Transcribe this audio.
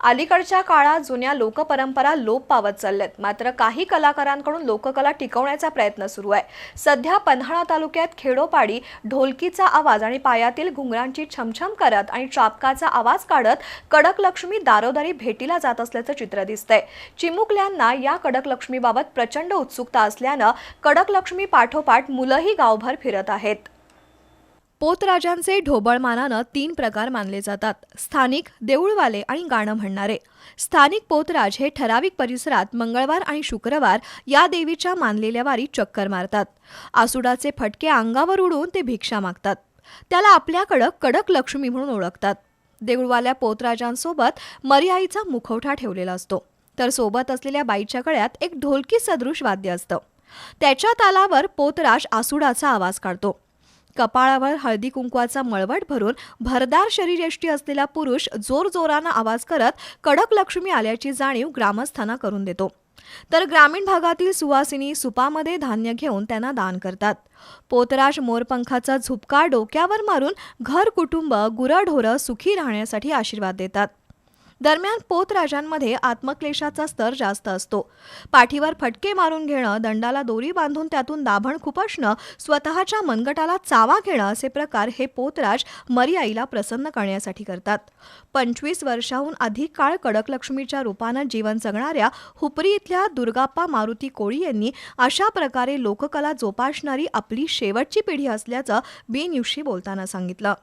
अलीकडच्या काळात जुन्या लोकपरंपरा लोप पावत चालल्यात. मात्र काही कलाकारांकडून लोककला टिकवण्याचा प्रयत्न सुरू आहे. सध्या पन्हाळा तालुक्यात खेडोपाडी ढोलकीचा आवाज आणि पायातील घुंगरांची छमछम करत आणि चापकाचा आवाज काढत कडक लक्ष्मी दारोदारी भेटीला जात असल्याचं चित्र दिसतंय. चिमुकल्यांना या कडक लक्ष्मीबाबत प्रचंड उत्सुकता असल्यानं कडक लक्ष्मी पाठोपाठ मुलंही गावभर फिरत आहेत. पोतराजांचे ढोबळमानानं तीन प्रकार मानले जातात. स्थानिक देऊळवाले आणि गाणं म्हणणारे. स्थानिक पोतराज हे ठराविक परिसरात मंगळवार आणि शुक्रवार या देवीच्या मानलेल्या वारी चक्कर मारतात. आसुडाचे फटके अंगावर उडून ते भिक्षा मागतात. त्याला आपल्याकडं कडक लक्ष्मी म्हणून ओळखतात. देऊळवाल्या पोतराजांसोबत मर्याईचा मुखवठा ठेवलेला असतो. तर सोबत असलेल्या बाईच्या गळ्यात एक ढोलकी सदृश वाद्य असतं. त्याच्या तालावर पोतराज आसुडाचा आवाज काढतो. कपाळावर हळदी कुंकवाचा मळवट भरून भरदार शरीरयष्टी असलेला पुरुष जोरजोरानं आवाज करत कडक लक्ष्मी आल्याची जाणीव ग्रामस्थांना करून देतो. तर ग्रामीण भागातील सुवासिनी सुपामध्ये धान्य घेऊन त्यांना दान करतात. पोतराज मोरपंखाचा झुपका डोक्यावर मारून घर कुटुंब गुरढोरं सुखी राहण्यासाठी आशीर्वाद देतात. दरम्यान पोतराजांमध्ये आत्मक्लेशाचा स्तर जास्त असतो. पाठीवर फटके मारून घेणं दंडाला दोरी बांधून त्यातून दाभण खुपसणं स्वतःच्या मनगटाला चावा घेणं असे प्रकार हे पोतराज मर्याईला प्रसन्न करण्यासाठी करतात. पंचवीस वर्षाहून अधिक काळ कडकलक्ष्मीच्या रूपानं जीवन जगणाऱ्या हुपरी इथल्या दुर्गाप्पा मारुती कोळी यांनी अशा प्रकारे लोककला जोपासणारी आपली शेवटची पिढी असल्याचं बी न्यूजशी बोलताना सांगितलं.